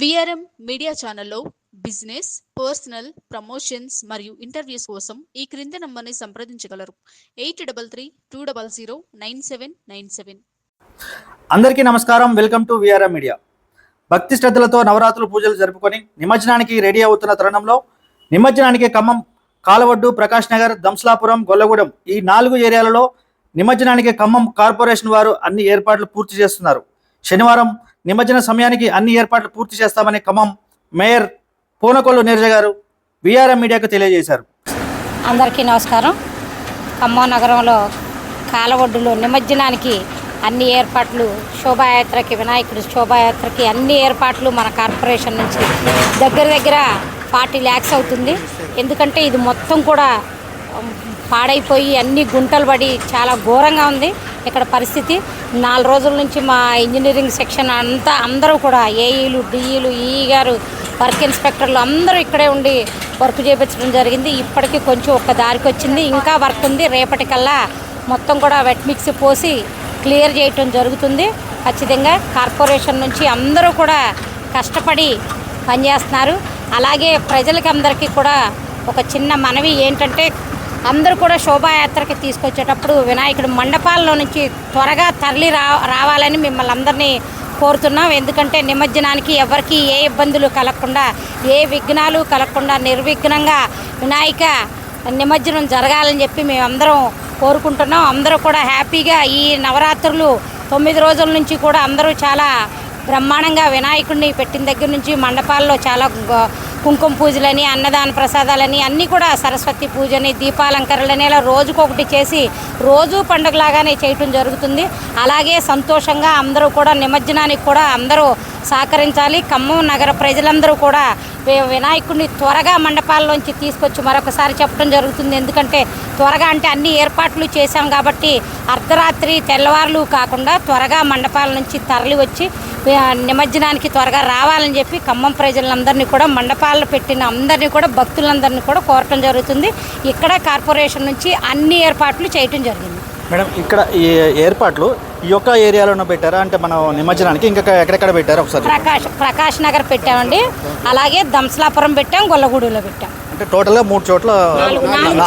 VRM media ఛానల్లో business personal promotions మరియు interviews కోసం ఈ క్రింది నంబర్ని సంప్రదించగలరు. Eight double three two double zero nine seven nine seven. అందరికీ నమస్కారం. వెల్కమ్ టు విఆర్ఎం మీడియా భక్తి శ్రద్ధలతో నవరాత్రులు పూజలు జరుపుకొని నిమజ్జనానికి రెడీ అవుతున్న తరుణంలో నిమజ్జనానికి ఖమ్మం కాలవడ్డు ప్రకాష్ నగర్ దంస్లాపురం గొల్లగూడెం ఈ నాలుగు ఏరియాలలో నిమజ్జనానికి ఖమ్మం కార్పొరేషన్ వారు అన్ని ఏర్పాట్లు పూర్తి చేస్తున్నారు. శనివారం నిమజ్జన సమయానికి అన్ని ఏర్పాట్లు పూర్తి చేస్తామని ఖమ్మం మేయర్ పూనకొల్లు నీరజ గారు విఆర్ఎం మీడియాకు తెలియజేశారు. అందరికీ నమస్కారం. ఖమ్మం నగరంలో కాలవొడ్డులో నిమజ్జనానికి అన్ని ఏర్పాట్లు శోభాయాత్రకి వినాయకుడి శోభాయాత్రకి అన్ని ఏర్పాట్లు మన కార్పొరేషన్ నుంచి దగ్గర దగ్గర ఫార్టీ ల్యాక్స్ అవుతుంది. ఎందుకంటే ఇది మొత్తం కూడా పాడైపోయి అన్ని గుంటలు పడి చాలా ఘోరంగా ఉంది ఇక్కడ పరిస్థితి. నాలుగు రోజుల నుంచి మా ఇంజనీరింగ్ సెక్షన్ అంతా అందరూ కూడా ఏఈలు డిఈలు ఈఈ గారు వర్క్ ఇన్స్పెక్టర్లు అందరూ ఇక్కడే ఉండి వర్క్ చేయించడం జరిగింది. ఇప్పటికీ కొంచెం ఒక దారికి వచ్చింది. ఇంకా వర్క్ ఉంది. రేపటికల్లా మొత్తం కూడా వెట్ మిక్స్ పోసి క్లియర్ చేయటం జరుగుతుంది. ఖచ్చితంగా కార్పొరేషన్ నుంచి అందరూ కూడా కష్టపడి పనిచేస్తున్నారు. అలాగే ప్రజలకి అందరికీ కూడా ఒక చిన్న మనవి ఏంటంటే అందరూ కూడా శోభాయాత్రకి తీసుకొచ్చేటప్పుడు వినాయకుడు మండపాల్లో నుంచి త్వరగా తరలి రా రావాలని మిమ్మల్ని అందరినీ కోరుతున్నాం. ఎందుకంటే నిమజ్జనానికి ఎవరికి ఏ ఇబ్బందులు కలగకుండా ఏ విఘ్నాలు కలగకుండా నిర్విఘ్నంగా వినాయక నిమజ్జనం జరగాలని చెప్పి మేమందరం కోరుకుంటున్నాం. అందరూ కూడా హ్యాపీగా ఈ నవరాత్రులు తొమ్మిది రోజుల నుంచి కూడా అందరూ చాలా బ్రహ్మాండంగా వినాయకుడిని పెట్టిన దగ్గర నుంచి మండపాల్లో చాలా కుంకుమ పూజలని అన్నదాన ప్రసాదాలని అన్నీ కూడా సరస్వతి పూజని దీపాలంకరణలని ఇలా రోజుకొకటి చేసి రోజు పండుగలాగానే చేయటం జరుగుతుంది. అలాగే సంతోషంగా అందరూ కూడా నిమజ్జనానికి కూడా అందరూ సహకరించాలి. ఖమ్మం నగర ప్రజలందరూ కూడా వినాయకుడిని త్వరగా మండపాల్లోంచి తీసుకొచ్చి మరొకసారి చెప్పడం జరుగుతుంది. ఎందుకంటే త్వరగా అంటే అన్ని ఏర్పాట్లు చేశాం కాబట్టి అర్ధరాత్రి తెల్లవారులు కాకుండా త్వరగా మండపాల నుంచి తరలి వచ్చి నిమజ్జనానికి త్వరగా రావాలని చెప్పి ఖమ్మం ప్రజలందరినీ కూడా మండపాల్లో పెట్టిన అందరినీ కూడా భక్తులందరినీ కూడా కోరటం జరుగుతుంది. ఇక్కడ కార్పొరేషన్ నుంచి అన్ని ఏర్పాట్లు చేయటం జరిగింది. మేడం ఇక్కడ ఈ ఏర్పాట్లు ఈ యొక్క ఏరియాలోనే పెట్టారా? అంటే మనం నిమజ్జనానికి ఇంకా ఎక్కడెక్కడ పెట్టారా ఒకసారి ప్రకాష్ ప్రకాష్ నగర్ పెట్టామండి. అలాగే దంసలాపురం పెట్టాం గొల్లగూడెలో పెట్టాం. అంటే టోటల్గా మూడు చోట్ల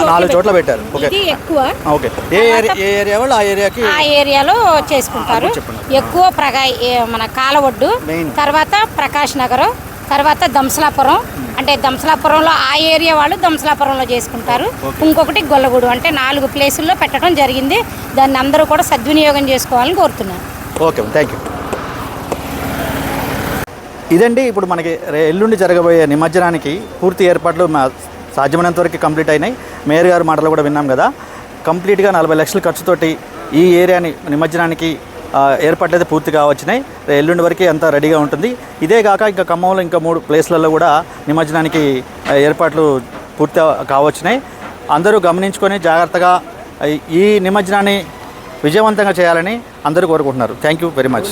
నాలుగు- చోట్ల పెట్టారు. ఓకే. ఇది ఎక్కువ. ఓకే. ఏ ఏరియా ఏ ఏరియా వాళ్ళు ఆ ఏరియాకి ఆ ఏరియాలో చేసుకుంటారు. చెప్పండి. ఎక్కువ ప్రగా ఏ- మన కాలవడ్డు Main. తర్వాత ప్రకాష్ నగర్ తర్వాత దంసలాపురం. అంటే దంసలాపురంలో ఆ ఏరియా వాళ్ళు దంసలాపురంలో చేసుకుంటారు. ఇంకొకటి గొల్లగూడు. అంటే నాలుగు ప్లేసుల్లో పెట్టడం జరిగింది. దాన్ని అందరూ కూడా సద్వినియోగం చేసుకోవాలని కోరుతున్నాను. ఓకే. థ్యాంక్ యూ ఇదండి ఇప్పుడు మనకి ఎల్లుండి జరగబోయే నిమజ్జనానికి పూర్తి ఏర్పాట్లు మా సాధ్యమైనంత వరకు కంప్లీట్ అయినాయి. మేయర్ గారి మాటలు కూడా విన్నాం కదా. కంప్లీట్గా నలభై లక్షల ఖర్చుతోటి ఈ ఏరియాని నిమజ్జనానికి ఏర్పాట్లు అయితే పూర్తిగా వచ్చినాయి. ఎల్లుండి వరకు అంతా రెడీగా ఉంటుంది. ఇదే కాక ఇంకా ఖమ్మంలో ఇంకా మూడు ప్లేస్లలో కూడా నిమజ్జనానికి ఏర్పాట్లు పూర్తి కావచ్చినాయి. అందరూ గమనించుకొని జాగ్రత్తగా ఈ నిమజ్జనాన్ని విజయవంతంగా చేయాలని అందరూ కోరుకుంటున్నారు. Thank you very much.